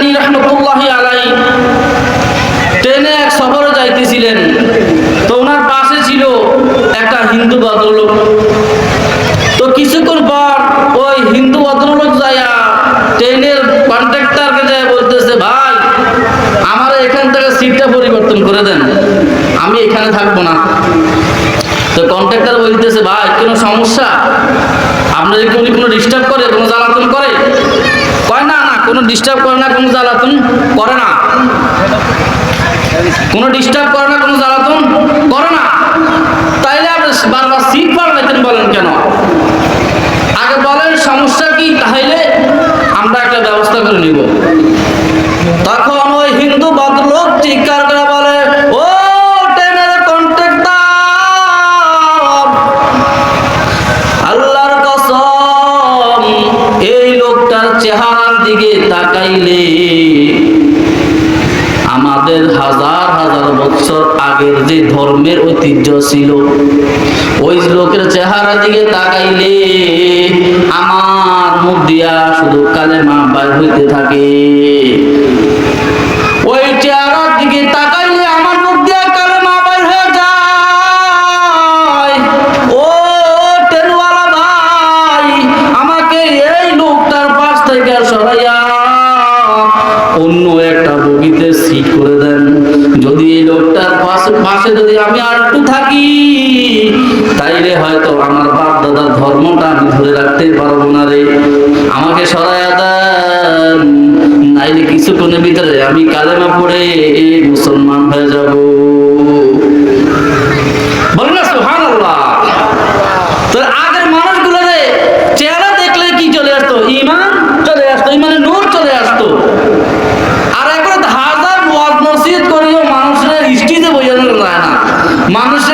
মাদানী রহমতুল্লাহ আলাই ট্রেনে এক সফরে যাইতেছিলেন। তো ওনার পাশে ছিল একটা হিন্দু ভদ্রলোক। তো কিছুক্ষণ পর ওই হিন্দু ভদ্রলোক যাইয়া ট্রেনের কন্ট্রাক্টরকে যায় বলতেছে, ভাই, আমার এখান থেকে সিটটা পরিবর্তন করে দেন। আমি এখানে থাকব না। তো কন্ট্রাক্টর বলতেছে, ভাই, কোনো সমস্যা? আপনাদের কি কোনো ডিস্টার্ব করে, কোনো জ্বালাতন করে? কোনো ডিস্টার্ব করে না কোনো জ্বালাতন? করে না। কোনো ডিস্টার্ব করে না কোনো জ্বালাতন? করে না। তাইলে আপনি বারবার সিট পাল্টাইতেন বলেন কেন? আগে বলেন, সমস্যা কি? তাহলে আমরা একটা ব্যবস্থা করে নিব। তখন ওই হিন্দু ভদ্রলোক চিৎকার করে বলে, ও ট্রেনের কন্ট্রাক্টর! আল্লাহর কসম, এই লোকটার চেহারার দিকে তাকাইলে আমাদের হাজার হাজার বছর আগের যে ধর্মের ঐতিহ্য ছিল, ওই লোকের চেহারা দিকে তাকাইলে আমার মুখ দিয়া শুধু কালেমা বাইর হইতে থাকে। অন্য একটা বগিতে সিট করে দেন। যদি এই লোকটার পাশে পাশে যদি আমি আর একটু থাকি, তাইলে হয়তো আমার বাপ দাদার ধর্মটা আমি ধরে রাখতে পারব না রে। আমাকে সরাইয়া দেন। নাইলে কিছুক্ষণের ভিতরে আমি কালেমা পড়ে মুসলমান হয়ে যাব। ওয়াজ